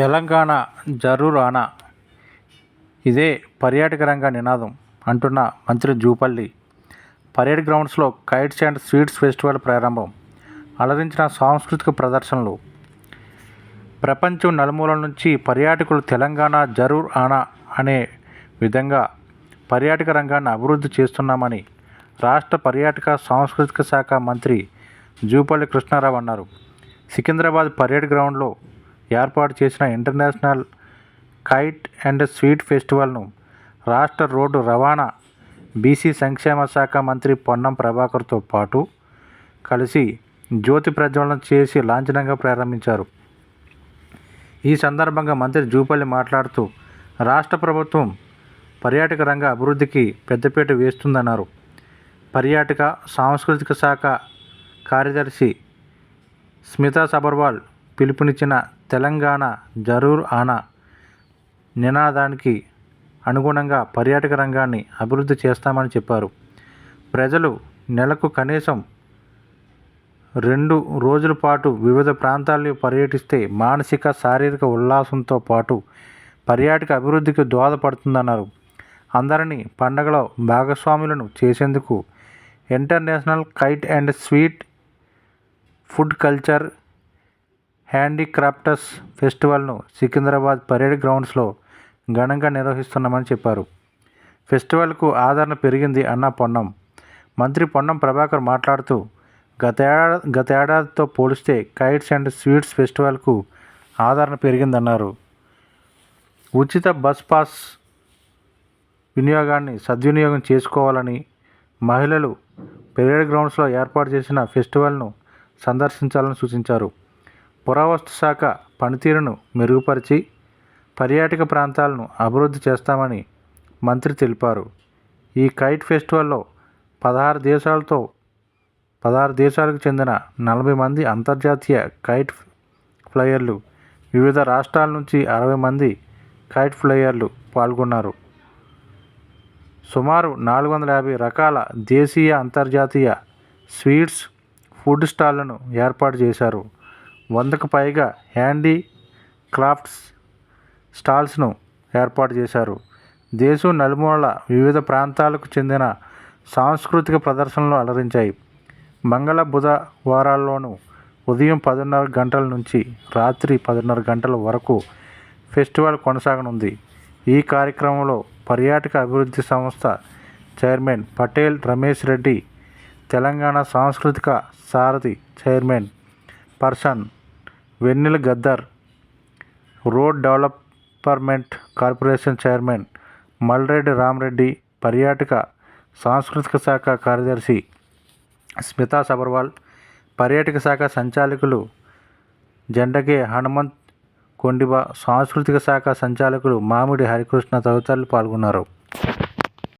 తెలంగాణ జరూర్ ఆనా ఇదే పర్యాటక రంగ నినాదం అంటున్న మంత్రి జూపల్లి. పరేడ్ గ్రౌండ్స్లో కైట్స్ అండ్ స్వీట్స్ ఫెస్టివల్ ప్రారంభం. అలరించిన సాంస్కృతిక ప్రదర్శనలు. ప్రపంచం నలుమూలల నుంచి పర్యాటకులు తెలంగాణ జరూర్ ఆనా అనే విధంగా పర్యాటక రంగాన్ని అభివృద్ధి చేస్తున్నామని రాష్ట్ర పర్యాటక సాంస్కృతిక శాఖ మంత్రి జూపల్లి కృష్ణారావు అన్నారు. సికింద్రాబాద్ పరేడ్ గ్రౌండ్లో ఏర్పాటు చేసిన ఇంటర్నేషనల్ కైట్ అండ్ స్వీట్ ఫెస్టివల్ను రాష్ట్ర రోడ్డు రవాణా బీసీ సంక్షేమ శాఖ మంత్రి పొన్నం ప్రభాకర్తో పాటు కలిసి జ్యోతి ప్రజ్వలన చేసి లాంఛనంగా ప్రారంభించారు. ఈ సందర్భంగా మంత్రి జూపల్లి మాట్లాడుతూ రాష్ట్ర ప్రభుత్వం పర్యాటక రంగ అభివృద్ధికి పెద్దపీట వేస్తుందన్నారు. పర్యాటక సాంస్కృతిక శాఖ కార్యదర్శి స్మితా సబర్వాల్ పిలుపునిచ్చిన తెలంగాణ జరూర్ ఆనా నినాదానికి అనుగుణంగా పర్యాటక రంగాన్ని అభివృద్ధి చేస్తామని చెప్పారు. ప్రజలు నెలకు కనీసం రెండు రోజుల పాటు వివిధ ప్రాంతాల్లో పర్యటిస్తే మానసిక శారీరక ఉల్లాసంతో పాటు పర్యాటక అభివృద్ధికి దోహదపడుతుందన్నారు. అందరినీ పండగలో భాగస్వాములను చేసేందుకు international kite and sweet food culture handicrafters ఫెస్టివల్ను Secunderabad parade గ్రౌండ్స్లో ఘనంగా నిర్వహిస్తున్నామని చెప్పారు. ఫెస్టివల్కు ఆదరణ పెరిగింది అన్న పొన్నం. మంత్రి పొన్నం ప్రభాకర్ మాట్లాడుతూ గతేడా గతేడాదితో గత ఏడాదితో పోలిస్తే కైట్స్ అండ్ స్వీట్స్ ఫెస్టివల్కు ఆదరణ పెరిగిందన్నారు. ఉచిత బస్ పాస్ వినియోగాన్ని సద్వినియోగం చేసుకోవాలని మహిళలు పెరేడ్ గ్రౌండ్స్లో ఏర్పాటు చేసిన ఫెస్టివల్ను సందర్శించాలని సూచించారు. పురావస్తు శాఖ పనితీరును మెరుగుపరిచి పర్యాటక ప్రాంతాలను అభివృద్ధి చేస్తామని మంత్రి తెలిపారు. ఈ కైట్ ఫెస్టివల్లో పదహారు దేశాలతో పదహారు దేశాలకు చెందిన నలభై మంది అంతర్జాతీయ కైట్ ఫ్లయర్లు వివిధ రాష్ట్రాల నుంచి అరవై మంది కైట్ ఫ్లయర్లు పాల్గొన్నారు. సుమారు నాలుగు వందల యాభై రకాల దేశీయ అంతర్జాతీయ స్వీట్స్ ఫుడ్ స్టాళ్ళను ఏర్పాటు చేశారు. వందకు పైగా హ్యాండీ క్రాఫ్ట్స్ స్టాల్స్ను ఏర్పాటు చేశారు. దేశం నలుమూలల వివిధ ప్రాంతాలకు చెందిన సాంస్కృతిక ప్రదర్శనలు అలరించాయి. మంగళ బుధ వారాల్లోనూ ఉదయం పదిన్నర గంటల నుంచి రాత్రి పదిన్నర గంటల వరకు ఫెస్టివల్ కొనసాగనుంది. ఈ కార్యక్రమంలో పర్యాటక అభివృద్ధి సంస్థ చైర్మన్ పటేల్ రమేష్ రెడ్డి తెలంగాణ సాంస్కృతిక సారథి chairman person Vennela Gaddar road development corporation chairman Malreddy Ramareddy పర్యాటక సాంస్కృతిక శాఖ కార్యదర్శి స్మితా సబర్వాల్ పర్యాటక శాఖ సంచాలకులు జెండకే హనుమంత్ కొండిబా సాంస్కృతిక శాఖ సంచాలకులు మామిడి హరికృష్ణ తదితరులు పాల్గొన్నారు.